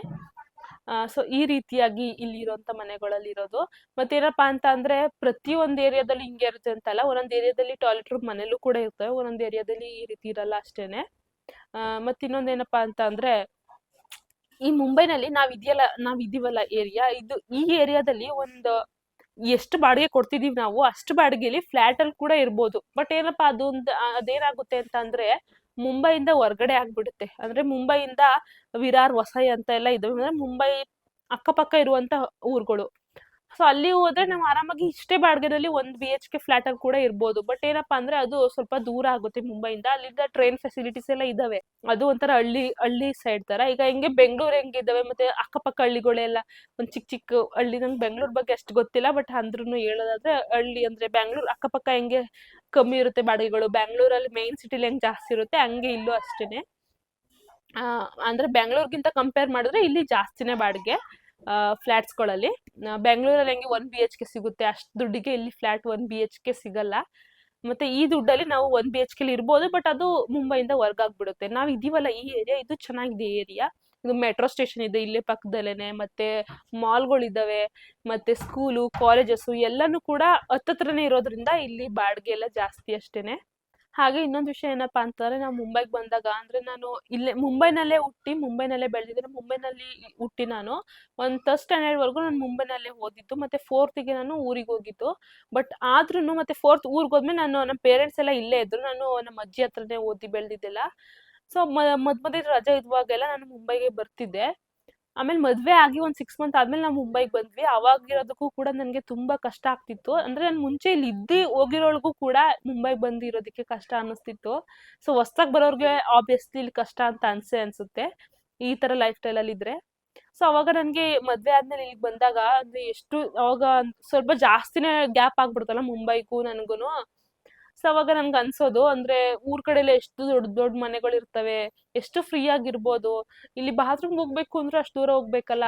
ಸೊ ಈ ರೀತಿಯಾಗಿ ಇಲ್ಲಿ ಇರೋಂಥ ಮನೆಗಳಲ್ಲಿ ಇರೋದು. ಮತ್ತೇನಪ್ಪಾ ಅಂತ ಅಂದ್ರೆ ಪ್ರತಿಯೊಂದು ಏರಿಯಾದಲ್ಲಿ ಹಿಂಗೆ ಇರುತ್ತೆ ಅಂತಲ್ಲ, ಒಂದೊಂದು ಏರಿಯಾದಲ್ಲಿ ಟಾಯ್ಲೆಟ್ ರೂಮ್ ಮನೇಲೂ ಕೂಡ ಇರ್ತವೆ ಒಂದೊಂದು ಏರಿಯಾದಲ್ಲಿ ಈ ರೀತಿ ಇರಲ್ಲ ಅಷ್ಟೇನೆ. ಇನ್ನೊಂದ್ ಇನ್ನೊಂದೇನಪ್ಪಾ ಅಂತ ಅಂದ್ರೆ ಈ ಮುಂಬೈನಲ್ಲಿ ನಾವ್ ಇದೆಯಲ್ಲ, ನಾವ್ ಇದೀವಲ್ಲ ಏರಿಯಾ ಇದು ಈ ಏರಿಯಾದಲ್ಲಿ ಒಂದು ಎಷ್ಟು ಬಾಡಿಗೆ ಕೊಡ್ತಿದೀವಿ ನಾವು ಅಷ್ಟು ಬಾಡಿಗೆಲಿ ಫ್ಲಾಟ್ ಅಲ್ಲಿ ಕೂಡ ಇರ್ಬೋದು. ಬಟ್ ಏನಪ್ಪಾ ಅದೊಂದು, ಅದೇನಾಗುತ್ತೆ ಅಂತ ಅಂದ್ರೆ ಮುಂಬೈಯಿಂದ ಹೊರಗಡೆ ಆಗ್ಬಿಡುತ್ತೆ. ಅಂದ್ರೆ ಮುಂಬೈಯಿಂದ ವಿರಾರ್, ವಸೈ ಅಂತ ಎಲ್ಲ ಇದಾವೆ. ಅಂದ್ರೆ ಮುಂಬೈ ಅಕ್ಕಪಕ್ಕ ಇರುವಂತ ಊರುಗಳು. ಸೊ ಅಲ್ಲಿ ಹೋದ್ರೆ ನಾವು ಆರಾಮಾಗಿ ಇಷ್ಟೇ ಬಾಡಿಗೆದಲ್ಲಿ ಒಂದು ಬಿ ಎಚ್ ಕೆ ಫ್ಲಾಟ್ ಅಲ್ಲಿ ಕೂಡ ಇರ್ಬೋದು. ಬಟ್ ಏನಪ್ಪಾ ಅಂದ್ರೆ ಅದು ಸ್ವಲ್ಪ ದೂರ ಆಗುತ್ತೆ ಮುಂಬೈಯಿಂದ. ಅಲ್ಲಿಂದ ಟ್ರೈನ್ ಫೆಸಿಲಿಟೀಸ್ ಎಲ್ಲ ಇದಾವೆ. ಅದು ಒಂಥರ ಹಳ್ಳಿ ಹಳ್ಳಿ ಸೈಡ್ ತರ. ಈಗ ಹೆಂಗೆ ಬೆಂಗಳೂರು ಹೆಂಗಿದಾವೆ ಮತ್ತೆ ಅಕ್ಕಪಕ್ಕ ಹಳ್ಳಿಗಳೆಲ್ಲ ಒಂದ್ ಚಿಕ್ಕ ಚಿಕ್ಕ ಹಳ್ಳಿ, ನಂಗೆ ಬೆಂಗಳೂರು ಬಗ್ಗೆ ಅಷ್ಟು ಗೊತ್ತಿಲ್ಲ ಬಟ್ ಅಂದ್ರೂ ಹೇಳೋದಾದ್ರೆ ಹಳ್ಳಿ ಅಂದ್ರೆ ಬೆಂಗಳೂರು, ಅಕ್ಕಪಕ್ಕ ಹೆಂಗೆ ಕಮ್ಮಿ ಇರುತ್ತೆ ಬಾಡಿಗೆಗಳು. ಬೆಂಗಳೂರಲ್ಲಿ ಮೇನ್ ಸಿಟಿಲಿ ಹೆಂಗ್ ಜಾಸ್ತಿ ಇರುತ್ತೆ, ಹಂಗೆ ಇಲ್ಲೂ ಅಷ್ಟೇನೆ. ಅಂದ್ರೆ ಬೆಂಗಳೂರಿಗಿಂತ ಕಂಪೇರ್ ಮಾಡಿದ್ರೆ ಇಲ್ಲಿ ಜಾಸ್ತಿನೇ ಬಾಡಿಗೆ. ಫ್ಲ್ಯಾಟ್ಸ್ಗಳಲ್ಲಿ ಬೆಂಗಳೂರಲ್ಲಿ ಹಂಗೆ ಒನ್ ಬಿ ಎಚ್ ಕೆ ಸಿಗುತ್ತೆ, ಅಷ್ಟು ದುಡ್ಡಿಗೆ ಇಲ್ಲಿ flat one B H K ಸಿಗಲ್ಲ. ಮತ್ತೆ ಈ ದುಡ್ಡಲ್ಲಿ ನಾವು ಒನ್ ಬಿ ಎಚ್ ಕೆಲಿ ಇರ್ಬೋದು ಬಟ್ ಅದು ಮುಂಬೈಯಿಂದ ವರ್ಕ್ ಆಗ್ಬಿಡುತ್ತೆ. ನಾವು ಇದೀವಲ್ಲ ಈ ಏರಿಯಾ, ಇದು ಚೆನ್ನಾಗಿದೆ ಏರಿಯಾ. ಇದು ಮೆಟ್ರೋ ಸ್ಟೇಷನ್ ಇದೆ, ಇಲ್ಲೇ ಪಕ್ಕದಲ್ಲೇನೆ, ಮತ್ತೆ ಮಾಲ್ಗಳಿದ್ದಾವೆ ಮತ್ತೆ ಸ್ಕೂಲು, ಕಾಲೇಜಸ್ಸು ಎಲ್ಲಾನು ಕೂಡ ಹತ್ತತ್ರನೇ ಇರೋದ್ರಿಂದ ಇಲ್ಲಿ ಬಾಡಿಗೆ ಎಲ್ಲ ಜಾಸ್ತಿ ಅಷ್ಟೇನೆ. ಹಾಗೆ ಇನ್ನೊಂದು ವಿಷಯ ಏನಪ್ಪಾ ಅಂತಂದ್ರೆ ನಾವು ಮುಂಬೈಗೆ ಬಂದಾಗ ಅಂದ್ರೆ ನಾನು ಇಲ್ಲೇ ಮುಂಬೈನಲ್ಲೇ ಹುಟ್ಟಿ ಮುಂಬೈನಲ್ಲೇ ಬೆಳೆದಿದ್ದೀನಿ. ಮುಂಬೈನಲ್ಲಿ ಹುಟ್ಟಿ ನಾನು ಒಂದು ಸ್ಟ್ಯಾಂಡರ್ಡ್ ವರೆಗೂ ನಾನು ಮುಂಬೈನಲ್ಲೇ ಓದಿದ್ದು ಮತ್ತೆ ಫೋರ್ತಿಗೆ ನಾನು ಊರಿಗೆ ಹೋಗಿದ್ದು. ಬಟ್ ಆದ್ರೂ ಮತ್ತೆ ಫೋರ್ತ್ ಊರಿಗೆ ಹೋದ್ಮೇಲೆ ನಾನು ನಮ್ಮ ಪೇರೆಂಟ್ಸ್ ಎಲ್ಲ ಇಲ್ಲೇ ಇದ್ರು. ನಾನು ನಮ್ಮ ಅಜ್ಜಿ ಹತ್ರನೇ ಓದಿ ಬೆಳೆದಿದ್ದೆಲ್ಲ. ಸೊ ಮದ್ ಮದ್ವೆ ರಜಾ ಇರುವಾಗೆಲ್ಲ ನಾನು ಮುಂಬೈಗೆ ಬರ್ತಿದ್ದೆ. ಆಮೇಲೆ ಮದ್ವೆ ಆಗಿ ಒಂದು ಸಿಕ್ಸ್ ಮಂತ್ ಆದ್ಮೇಲೆ ನಾವು ಮುಂಬೈಗೆ ಬಂದ್ವಿ. ಅವಾಗಿರೋದಕ್ಕೂ ಕೂಡ ನನಗೆ ತುಂಬಾ ಕಷ್ಟ ಆಗ್ತಿತ್ತು. ಅಂದ್ರೆ ನಾನು ಮುಂಚೆ ಇಲ್ಲಿ ಇದ್ದಿ ಹೋಗಿರೋಳ್ಗೂ ಕೂಡ ಮುಂಬೈಗೆ ಬಂದಿರೋದಕ್ಕೆ ಕಷ್ಟ ಅನ್ನಿಸ್ತಿತ್ತು. ಸೊ ಹೊಸ್ದಾಗ್ ಬರೋರ್ಗೆ ಆಬ್ವಿಯಸ್ಲಿ ಇಲ್ಲಿ ಕಷ್ಟ ಅಂತ ಅನ್ಸೆ ಅನ್ಸುತ್ತೆ. ಈ ತರ ಲೈಫ್ ಸ್ಟೈಲ್ ಅಲ್ಲಿ ಇದ್ರೆ. ಸೊ ಅವಾಗ ನನಗೆ ಮದ್ವೆ ಆದ್ಮೇಲೆ ಇಲ್ಲಿಗೆ ಬಂದಾಗ ಅಂದ್ರೆ ಎಷ್ಟು ಅವಾಗ ಸ್ವಲ್ಪ ಜಾಸ್ತಿನೇ ಗ್ಯಾಪ್ ಆಗ್ಬಿಡ್ತಲ್ಲ ಮುಂಬೈಗೂ ನನಗೂನು. ಸೊ ಅವಾಗ ನನ್ಗೆ ಅನ್ಸೋದು, ಅಂದ್ರೆ ಊರ್ ಕಡೆ ಎಲ್ಲ ಎಷ್ಟು ದೊಡ್ಡ ದೊಡ್ಡ ಮನೆಗಳು ಇರ್ತವೆ ಎಷ್ಟು ಫ್ರೀ ಆಗಿರ್ಬೋದು, ಇಲ್ಲಿ ಬಾತ್ರೂಮ್ ಹೋಗ್ಬೇಕು ಅಂದ್ರೆ ಅಷ್ಟು ದೂರ ಹೋಗ್ಬೇಕಲ್ಲ,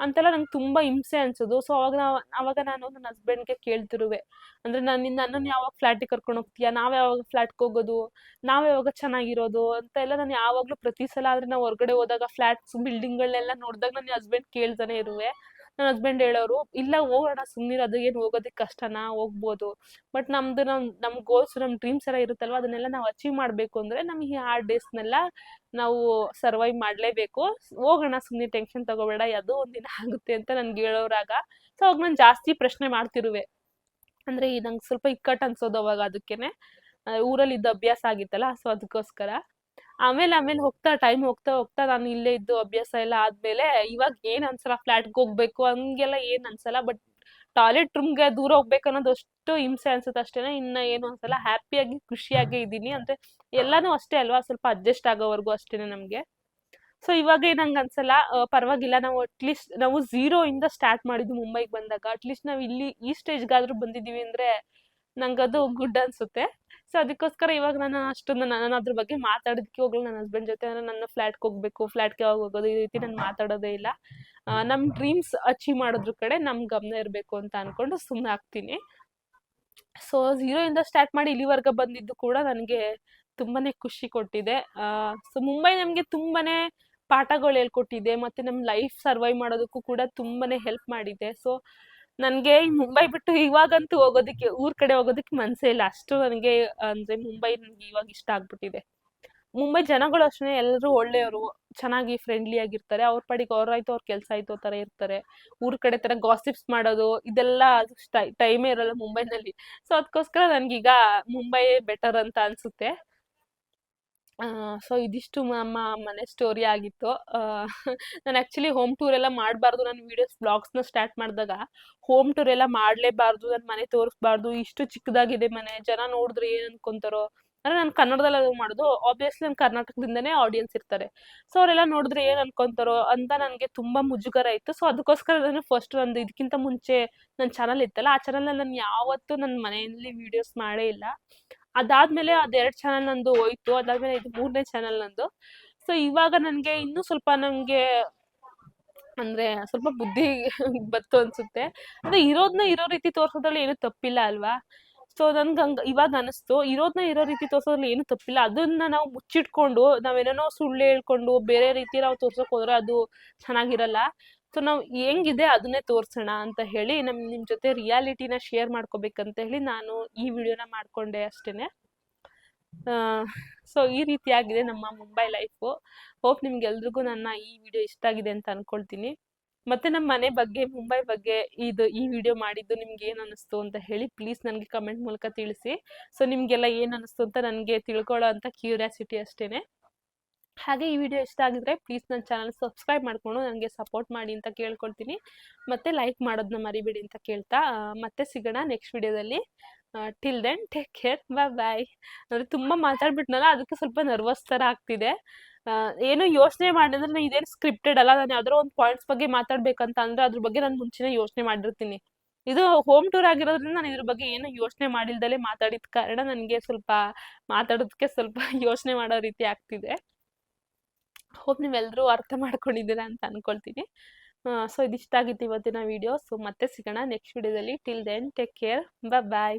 ಅಂತೆಲ್ಲ ನಂಗೆ ತುಂಬಾ ಹಿಂಸೆ ಅನ್ಸೋದು. ಸೊ ಅವಾಗ ನಾವು, ಅವಾಗ ನಾನು ನನ್ನ ಹಸ್ಬೆಂಡ್ಗೆ ಕೇಳ್ತಿರುವೆ. ಅಂದ್ರೆ ನಾನು ನನ್ನನ್ನು ಯಾವಾಗ ಫ್ಲಾಟಿಗೆ ಕರ್ಕೊಂಡು ಹೋಗ್ತೀಯಾ? ನಾವ್ ಯಾವಾಗ ಫ್ಲಾಟ್ಗೆ ಹೋಗೋದು? ನಾವ್ ಯಾವಾಗ ಚೆನ್ನಾಗಿರೋದು? ಅಂತ ಎಲ್ಲ ನಾನು ಯಾವಾಗ್ಲೂ ಪ್ರತಿ ಸಲ ಆದ್ರೆ ನಾವು ಹೊರಗಡೆ ಹೋದಾಗ ಫ್ಲಾಟ್ಸ್ ಬಿಲ್ಡಿಂಗ್ಗಳನ್ನೆಲ್ಲ ನೋಡಿದಾಗ ನನ್ನ ಹಸ್ಬೆಂಡ್ ಕೇಳ್ತಾನೆ ಇರುವೆ. ನನ್ನ ಹಸ್ಬೆಂಡ್ ಹೇಳೋರು, ಇಲ್ಲ ಹೋಗೋಣ ಸುಮ್ಮನಿರೋದು ಏನು ಹೋಗೋದಕ್ಕೆ ಕಷ್ಟನಾ? ಹೋಗ್ಬೋದು. ಬಟ್ ನಮ್ದು ನಮ್ ನಮ್ ಗೋಲ್ಸ್ ನಮ್ ಡ್ರೀಮ್ಸ್ ಎಲ್ಲ ಇರುತ್ತಲ್ವ? ಅದನ್ನೆಲ್ಲ ನಾವು ಅಚೀವ್ ಮಾಡಬೇಕು ಅಂದ್ರೆ ನಮಗೆ ಈ ಹಾರ್ಡ್ ಡೇಸ್ನೆಲ್ಲ ನಾವು ಸರ್ವೈವ್ ಮಾಡಲೇಬೇಕು. ಹೋಗೋಣ ಸುಮ್ಮನೆ ಟೆನ್ಷನ್ ತಗೋಬೇಡ ಯಾವುದೋ ಒಂದಿನ ಆಗುತ್ತೆ ಅಂತ ನನ್ಗೆ ಹೇಳೋರಾಗ ಸೊ ಅವಾಗ ನಾನು ಜಾಸ್ತಿ ಪ್ರಶ್ನೆ ಮಾಡ್ತಿರುವೆ. ಅಂದ್ರೆ ನಂಗೆ ಸ್ವಲ್ಪ ಇಕ್ಕಟ್ಟು ಅನ್ಸೋದು ಅವಾಗ ಅದಕ್ಕೇನೆ. ಊರಲ್ಲಿ ಇದ್ದ ಅಭ್ಯಾಸ ಆಗಿತ್ತಲ್ಲ, ಸೊ, ಅದಕ್ಕೋಸ್ಕರ. ಆಮೇಲೆ ಆಮೇಲೆ ಹೋಗ್ತಾ ಟೈಮ್ ಹೋಗ್ತಾ ಹೋಗ್ತಾ ನಾನು ಇಲ್ಲೇ ಇದ್ದು ಅಭ್ಯಾಸ ಎಲ್ಲ ಆದ್ಮೇಲೆ ಇವಾಗ ಏನ್ ಅನ್ಸಲ್ಲ ಫ್ಲಾಟ್ಗೆ ಹೋಗ್ಬೇಕು, ಹಂಗೆಲ್ಲ ಏನ್ ಅನ್ಸಲ್ಲ ಬಟ್ ಟಾಯ್ಲೆಟ್ ರೂಮ್ಗೆ ದೂರ ಹೋಗ್ಬೇಕು ಅನ್ನೋದು ಅಷ್ಟು ಹಿಂಸೆ ಅನ್ಸುತ್ತೆ ಅಷ್ಟೇನೆ, ಇನ್ನ ಏನು ಅನ್ಸಲ್ಲ ಹ್ಯಾಪಿಯಾಗಿ ಖುಷಿಯಾಗಿ ಇದ್ದೀನಿ ಅಂದ್ರೆ ಎಲ್ಲಾನು ಅಷ್ಟೇ ಅಲ್ವಾ, ಸ್ವಲ್ಪ ಅಡ್ಜಸ್ಟ್ ಆಗೋವರೆಗೂ ಅಷ್ಟೇನೆ ನಮ್ಗೆ. ಸೊ ಇವಾಗ ನಂಗೆ ಅನ್ಸಲ್ಲ ಪರವಾಗಿಲ್ಲ, ನಾವು ಅಟ್ಲೀಸ್ಟ್ ನಾವು ಝೀರೋ ಇಂದ ಸ್ಟಾರ್ಟ್ ಮಾಡಿದ್ವಿ ಮುಂಬೈಗೆ ಬಂದಾಗ ಅಟ್ಲೀಸ್ಟ್ ನಾವು ಇಲ್ಲಿ ಈ ಸ್ಟೇಜ್ಗಾದ್ರೂ ಬಂದಿದ್ದೀವಿ ಅಂದ್ರೆ ನಂಗದು ಗುಡ್ ಅನ್ಸುತ್ತೆ. ಸೊ ಅದಕ್ಕೋಸ್ಕರ ಇವಾಗ ನಾನು ಅಷ್ಟೊಂದು ನಾನು ಅದ್ರ ಬಗ್ಗೆ ಮಾತಾಡೋದಕ್ಕೆ ಹೋಗ್ಲಿ ನನ್ನ ಹಸ್ಬೆಂಡ್ ಜೊತೆ ಅಂದ್ರೆ ನನ್ನ ಫ್ಲ್ಯಾಟ್ಗೆ ಹೋಗ್ಬೇಕು ಫ್ಲ್ಯಾಟ್ಗೆ ಯಾವಾಗ ಹೋಗೋದು, ಈ ರೀತಿ ನಾನು ಮಾತಾಡೋದೇ ಇಲ್ಲ. ನಮ್ಮ ಡ್ರೀಮ್ಸ್ ಅಚೀವ್ ಮಾಡೋದ್ರ ಕಡೆ ನಮ್ಮ ಗಮನ ಇರಬೇಕು ಅಂತ ಅನ್ಕೊಂಡು ಸುಮ್ಮನೆ ಆಗ್ತೀನಿ ಸೊ ಇಂದ ಸ್ಟಾರ್ಟ್ ಮಾಡಿ ಇಲ್ಲಿವರೆಗೆ ಬಂದಿದ್ದು ಕೂಡ ನನಗೆ ತುಂಬಾನೇ ಖುಷಿ ಕೊಟ್ಟಿದೆ. ಸೊ ಮುಂಬೈ ನಮಗೆ ತುಂಬಾನೇ ಪಾಠಗಳು ಹೇಳ್ಕೊಟ್ಟಿದೆ. ಮತ್ತೆ ನಮ್ಮ ಲೈಫ್ ಸರ್ವೈವ್ ಮಾಡೋದಕ್ಕೂ ಕೂಡ ತುಂಬಾನೇ ಹೆಲ್ಪ್ ಮಾಡಿದೆ. ಸೊ ನನಗೆ ಮುಂಬೈ ಬಿಟ್ಟು ಇವಾಗಂತೂ ಹೋಗೋದಕ್ಕೆ, ಊರ್ ಕಡೆ ಹೋಗೋದಕ್ಕೆ ಮನ್ಸೇ ಇಲ್ಲ. ಅಷ್ಟು ನನಗೆ, ಅಂದ್ರೆ ಮುಂಬೈ ನನಗೆ ಇವಾಗ ಇಷ್ಟ ಆಗ್ಬಿಟ್ಟಿದೆ. ಮುಂಬೈ ಜನಗಳು ಅಷ್ಟೇ ಎಲ್ಲರೂ ಒಳ್ಳೆಯವರು, ಚೆನ್ನಾಗಿ ಫ್ರೆಂಡ್ಲಿ ಆಗಿರ್ತಾರೆ. ಅವ್ರ ಪಾಡಿಗೆ ಅವ್ರಾಯ್ತು ಅವ್ರ ಕೆಲಸ ಆಯ್ತು ತರ ಇರ್ತಾರೆ. ಊರ್ ಕಡೆ ತರ ಗಾಸಿಪ್ಸ್ ಮಾಡೋದು, ಇದೆಲ್ಲ ಟೈಮೇ ಇರಲ್ಲ ಮುಂಬೈನಲ್ಲಿ. ಸೊ ಅದಕ್ಕೋಸ್ಕರ ನನ್ಗೀಗ ಮುಂಬೈ ಬೆಟರ್ ಅಂತ ಅನ್ಸುತ್ತೆ. ಸೊ ಇದಿಷ್ಟು ನಮ್ಮ ಮನೆ ಸ್ಟೋರಿ ಆಗಿತ್ತು. ನಾನು ಆ್ಯಕ್ಚುಲಿ ಹೋಮ್ ಟೂರ್ ಎಲ್ಲ ಮಾಡಬಾರ್ದು. ನಾನು ವೀಡಿಯೋಸ್ ಬ್ಲಾಗ್ಸ್ನ ಸ್ಟಾರ್ಟ್ ಮಾಡಿದಾಗ ಹೋಮ್ ಟೂರ್ ಎಲ್ಲ ಮಾಡಲೇಬಾರ್ದು. ನನ್ನ ಮನೆ ತೋರಿಸ್ಬಾರ್ದು. ಇಷ್ಟು ಚಿಕ್ಕದಾಗಿದೆ ಮನೆ. ಜನ ನೋಡಿದ್ರೆ ಏನು ಅನ್ಕೊಂತಾರೋ. ಅಂದರೆ ನಾನು ಕನ್ನಡದಲ್ಲಿ ಅದು ಮಾಡೋದು. ಆಬ್ವಿಯಸ್ಲಿ ನನ್ನ ಕರ್ನಾಟಕದಿಂದನೇ ಆಡಿಯನ್ಸ್ ಇರ್ತಾರೆ. ಸೊ ಅವರೆಲ್ಲ ನೋಡಿದ್ರೆ ಏನು ಅನ್ಕೊಂತಾರೋ ಅಂತ ನನಗೆ ತುಂಬ ಮುಜುಗರ ಇತ್ತು ಸೊ ಅದಕ್ಕೋಸ್ಕರ ನಾನು ಫಸ್ಟ್ ಒಂದು ಇದಕ್ಕಿಂತ ಮುಂಚೆ ನನ್ನ ಚಾನಲ್ ಇತ್ತಲ್ಲ, ಆ ಚಾನಲ್ನಲ್ಲಿ ನಾನು ಯಾವತ್ತೂ ನನ್ನ ಮನೆಯಲ್ಲಿ ವೀಡಿಯೋಸ್ ಮಾಡೇ ಇಲ್ಲ. ಅದಾದ್ಮೇಲೆ ಅದೆರಡು ಚಾನಲ್ ನಂದು ಹೋಯ್ತು. ಅದಾದ್ಮೇಲೆ ಇದು ಮೂರನೇ ಚಾನಲ್ ನಂದು. ಸೊ ಇವಾಗ ನನಗೆ ಇನ್ನೂ ಸ್ವಲ್ಪ ನನಗೆ ಅಂದ್ರೆ ಸ್ವಲ್ಪ ಬುದ್ಧಿ ಬತ್ತು ಅನ್ಸುತ್ತೆ. ಅಂದ್ರೆ ಇರೋದನ್ನ ಇರೋ ರೀತಿ ತೋರ್ಸೋದ್ರಲ್ಲಿ ಏನು ತಪ್ಪಿಲ್ಲ ಅಲ್ವಾ? ಸೊ ನನ್ಗೆ ಹಂಗ ಇವಾಗ ಅನಿಸ್ತು. ಇರೋದನ್ನ ಇರೋ ರೀತಿ ತೋರ್ಸೋದ್ರಲ್ಲಿ ಏನು ತಪ್ಪಿಲ್ಲ. ಅದನ್ನ ನಾವು ಮುಚ್ಚಿಟ್ಕೊಂಡು ನಾವೇನೇನೋ ಸುಳ್ಳು ಹೇಳ್ಕೊಂಡು ಬೇರೆ ರೀತಿ ನಾವು ತೋರ್ಸಕ್ ಹೋದ್ರೆ ಅದು ಚೆನ್ನಾಗಿರಲ್ಲ. ಸೊ ನಾವು ಹೆಂಗಿದೆ ಅದನ್ನೇ ತೋರಿಸೋಣ ಅಂತ ಹೇಳಿ ನಮ್ ನಿಮ್ಮ ಜೊತೆ ರಿಯಾಲಿಟಿನ ಶೇರ್ ಮಾಡ್ಕೋಬೇಕಂತ ಹೇಳಿ ನಾನು ಈ ವಿಡಿಯೋನ ಮಾಡ್ಕೊಂಡೆ ಅಷ್ಟೇನೆ. ಸೊ ಈ ರೀತಿಯಾಗಿದೆ ನಮ್ಮ ಮುಂಬೈ ಲೈಫು ಹೋಪ್ ನಿಮ್ಗೆಲ್ರಿಗೂ ನನ್ನ ಈ ವಿಡಿಯೋ ಇಷ್ಟ ಆಗಿದೆ ಅಂತ ಅನ್ಕೊಳ್ತೀನಿ. ಮತ್ತೆ ನಮ್ಮ ಮನೆ ಬಗ್ಗೆ, ಮುಂಬೈ ಬಗ್ಗೆ ಇದು ಈ ವಿಡಿಯೋ ಮಾಡಿದ್ದು ನಿಮ್ಗೆ ಏನು ಅನಿಸ್ತು ಅಂತ ಹೇಳಿ ಪ್ಲೀಸ್ ನನಗೆ ಕಮೆಂಟ್ ಮೂಲಕ ತಿಳಿಸಿ. ಸೊ ನಿಮಗೆಲ್ಲ ಏನು ಅನಿಸ್ತು ಅಂತ ನನಗೆ ತಿಳ್ಕೊಳ್ಳೋ ಅಂತ ಕ್ಯೂರಿಯಾಸಿಟಿ ಅಷ್ಟೇನೆ. ಹಾಗೆ ಈ ವಿಡಿಯೋ ಇಷ್ಟ ಆಗಿದ್ರೆ ಪ್ಲೀಸ್ ನನ್ನ ಚಾನಲ್ ಸಬ್ಸ್ಕ್ರೈಬ್ ಮಾಡಿಕೊಂಡು ನನಗೆ ಸಪೋರ್ಟ್ ಮಾಡಿ ಅಂತ ಕೇಳ್ಕೊಳ್ತೀನಿ ಮತ್ತೆ ಲೈಕ್ ಮಾಡೋದನ್ನ ಮರಿಬೇಡಿ ಅಂತ ಕೇಳ್ತಾ ಮತ್ತೆ ಸಿಗೋಣ ನೆಕ್ಸ್ಟ್ ವಿಡಿಯೋದಲ್ಲಿ. Till then take care bye bye ಅಂದರೆ ತುಂಬ ಮಾತಾಡ್ಬಿಟ್ನಲ್ಲ, ಅದಕ್ಕೆ ಸ್ವಲ್ಪ ನರ್ವಸ್ ಥರ ಆಗ್ತಿದೆ. ಏನು ಯೋಚನೆ ಮಾಡಿದ್ರೆ ನಾನು ಇದೇನು ಸ್ಕ್ರಿಪ್ಟೆಡ್ ಅಲ್ಲ, ನಾನು ಯಾವುದೋ ಒಂದು ಪಾಯಿಂಟ್ಸ್ ಬಗ್ಗೆ ಮಾತಾಡ್ಬೇಕಂತ ಅಂದರೆ ಅದ್ರ ಬಗ್ಗೆ ನಾನು ಮುಂಚೆನೇ ಯೋಚನೆ ಮಾಡಿರ್ತೀನಿ. ಇದು ಹೋಮ್ ಟೂರ್ ಆಗಿರೋದ್ರಿಂದ ನಾನು ಇದ್ರ ಬಗ್ಗೆ ಏನು ಯೋಚನೆ ಮಾಡಿಲ್ದಲೇ ಮಾತಾಡಿದ ಕಾರಣ ನನಗೆ ಸ್ವಲ್ಪ ಮಾತಾಡೋದಕ್ಕೆ ಸ್ವಲ್ಪ ಯೋಚನೆ ಮಾಡೋ ರೀತಿ ಆಗ್ತಿದೆ. ಹೋಪ್ ನೀವೆಲ್ಲರೂ ಅರ್ಥ ಮಾಡ್ಕೊಂಡಿದ್ದೀರಾ ಅಂತ ಅನ್ಕೊಳ್ತೀನಿ. ಸೊ ಇದಿಷ್ಟ ಆಗಿತ್ತು ಇವತ್ತಿನ ವಿಡಿಯೋ ಸೊ ಮತ್ತೆ ಸಿಗೋಣ ನೆಕ್ಸ್ಟ್ ವಿಡಿಯೋದಲ್ಲಿ till then take care bye